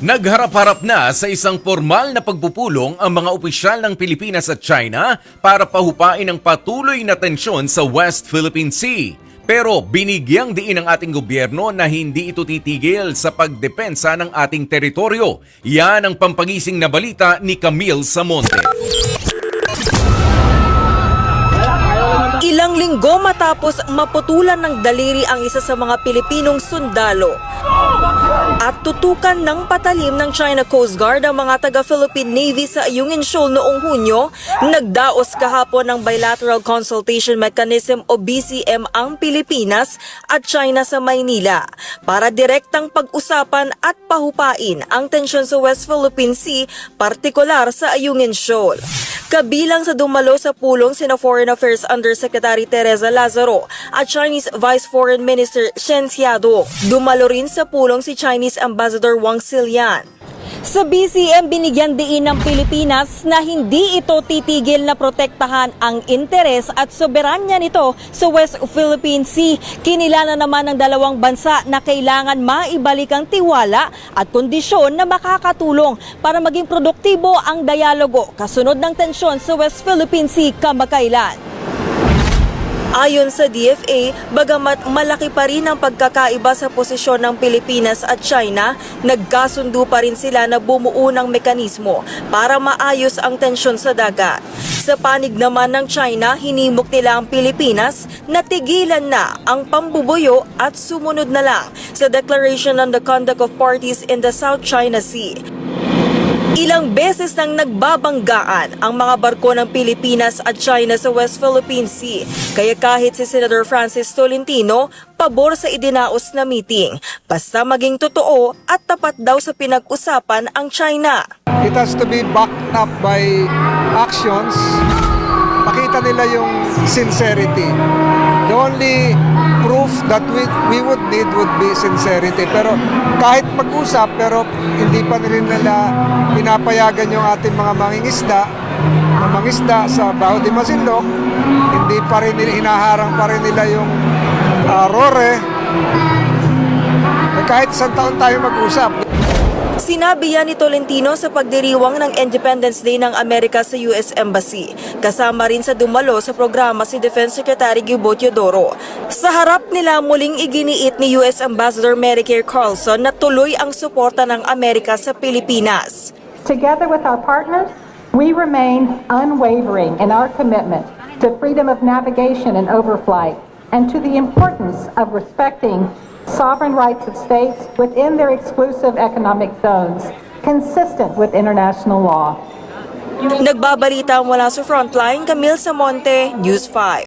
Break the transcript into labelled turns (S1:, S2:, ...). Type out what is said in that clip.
S1: Nagharap-harap na sa isang formal na pagpupulong ang mga opisyal ng Pilipinas at China para pahupain ang patuloy na tensyon sa West Philippine Sea. Pero binigyang diin ng ating gobyerno na hindi ito titigil sa pagdepensa ng ating teritoryo. Yan ang pampagising na balita ni Camille Samonte.
S2: Ilang linggo matapos maputulan ng daliri ang isa sa mga Pilipinong sundalo at tutukan ng patalim ng China Coast Guard ang mga taga-Philippine Navy sa Ayungin Shoal noong Hunyo, nagdaos kahapon ng Bilateral Consultation Mechanism o BCM ang Pilipinas at China sa Maynila para direktang pag-usapan at pahupain ang tensyon sa West Philippine Sea, partikular sa Ayungin Shoal. Kabilang sa dumalo sa pulong sina Foreign Affairs Undersecretary Teresa Lazaro at Chinese Vice Foreign Minister Shen Xiaodong. Dumalo rin sa pulong si Chinese Ambassador Wang Xilian. Sa BCM, binigyan diin ng Pilipinas na hindi ito titigil na protektahan ang interes at soberanya nito sa West Philippine Sea. Kinilala naman ng dalawang bansa na kailangan maibalik ang tiwala at kondisyon na makakatulong para maging produktibo ang dialogo kasunod ng tensyon sa West Philippine Sea kamakailan. Ayon sa DFA, bagamat malaki pa rin ang pagkakaiba sa posisyon ng Pilipinas at China, nagkasundo pa rin sila na bumuo ng mekanismo para maayos ang tensyon sa dagat. Sa panig naman ng China, hinimok nila ang Pilipinas na tigilan na ang pambubuyo at sumunod na lang sa Declaration on the Conduct of Parties in the South China Sea. Ilang beses nang nagbabanggaan ang mga barko ng Pilipinas at China sa West Philippine Sea. Kaya kahit si Senator Francis Tolentino, pabor sa idinaos na meeting. Basta maging totoo at tapat daw sa pinag-usapan ang China.
S3: It has to be backed up by actions. Nila yung sincerity. The only proof that we, we would need would be sincerity. Pero kahit mag-usap, pero hindi pa rin nila pinapayagan yung ating mga mangingisda, mga mangisda sa Baho de Masinloc, hindi pa rin hinaharang pa rin nila yung ah, rore. Eh, kahit isang taon tayo mag-usap,
S2: Sinabi yan ni Tolentino sa pagdiriwang ng Independence Day ng Amerika sa US Embassy. Kasama rin sa dumalo sa programa si Defense Secretary Gubo Teodoro. Sa harap nila muling iginiit ni US Ambassador Mary Kay Carlson na tuloy ang suporta ng Amerika sa Pilipinas.
S4: Together with our partners, we remain unwavering in our commitment to freedom of navigation and overflight and to the importance of respecting sovereign rights of states within their exclusive economic zones, consistent with international law.
S2: Nagbabalita mula sa Frontline, Camille Samonte, News 5.